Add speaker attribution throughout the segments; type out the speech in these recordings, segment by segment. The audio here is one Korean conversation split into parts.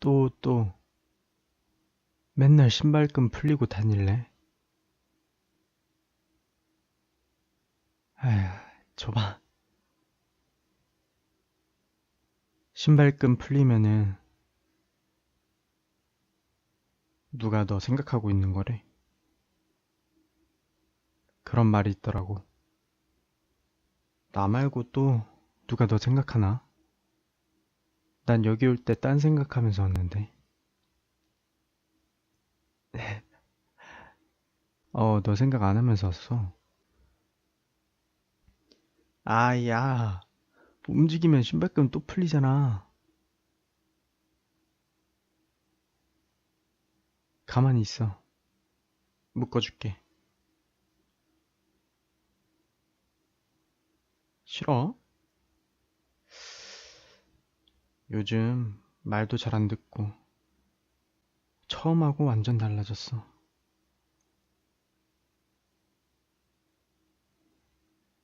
Speaker 1: 또, 또. 맨날 신발끈 풀리고 다닐래? 아휴, 줘봐. 신발끈 풀리면은 누가 너 생각하고 있는 거래? 그런 말이 있더라고. 나 말고 또 누가 너 생각하나? 난 여기 올 때 딴 생각하면서 왔는데. 어, 너 생각 안 하면서 왔어. 아, 야. 움직이면 신발끈 또 풀리잖아. 가만히 있어. 묶어줄게. 싫어? 요즘 말도 잘 안 듣고 처음하고 완전 달라졌어.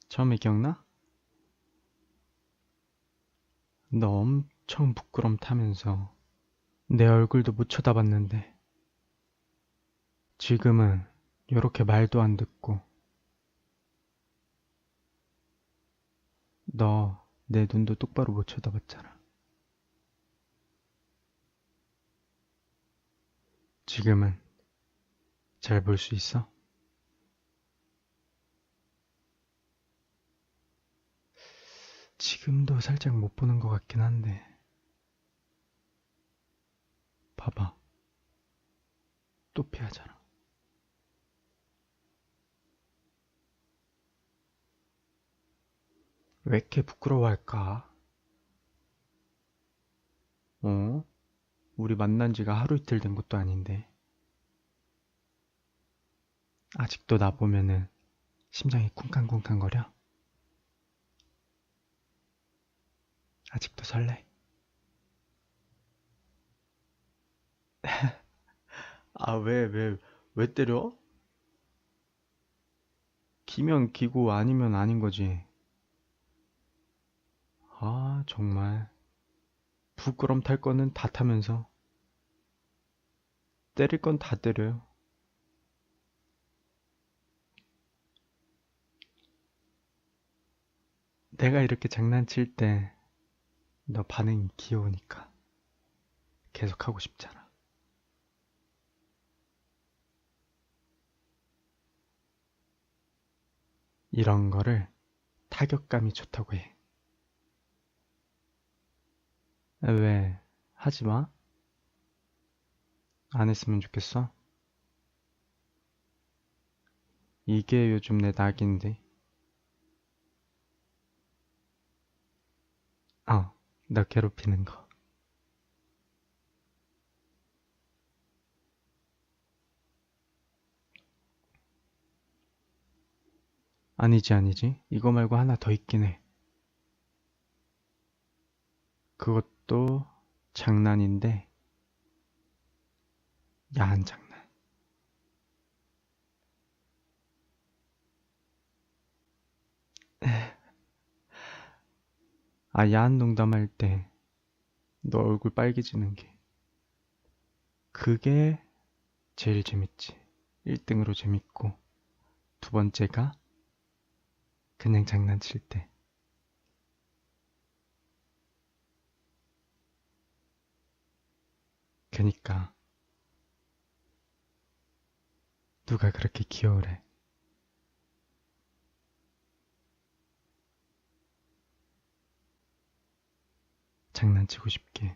Speaker 1: 처음에 기억나? 너 엄청 부끄럼 타면서 내 얼굴도 못 쳐다봤는데 지금은 요렇게 말도 안 듣고 너 내 눈도 똑바로 못 쳐다봤잖아. 지금은 잘 볼 수 있어? 지금도 살짝 못 보는 것 같긴 한데. 봐봐. 또 피하잖아. 왜 이렇게 부끄러워할까? 어? 우리 만난 지가 하루 이틀 된 것도 아닌데. 아직도 나 보면은 심장이 쿵쾅쿵쾅거려? 아직도 설레? 아, 왜, 왜, 왜 때려? 기면 기고 아니면 아닌 거지. 아, 정말. 부끄럼 탈 거는 다 타면서. 때릴 건 다 때려요. 내가 이렇게 장난칠 때 너 반응이 귀여우니까 계속 하고 싶잖아. 이런 거를 타격감이 좋다고 해. 왜? 하지 마? 안 했으면 좋겠어? 이게 요즘 내 낙인데. 어, 너 괴롭히는 거. 아니지, 아니지. 이거 말고 하나 더 있긴 해. 그것도 장난인데, 야한 장난. 아, 야한 농담할 때, 너 얼굴 빨개지는 게. 그게 제일 재밌지. 1등으로 재밌고, 두 번째가 그냥 장난칠 때. 그니까, 누가 그렇게 귀여우래. 장난치고 싶게.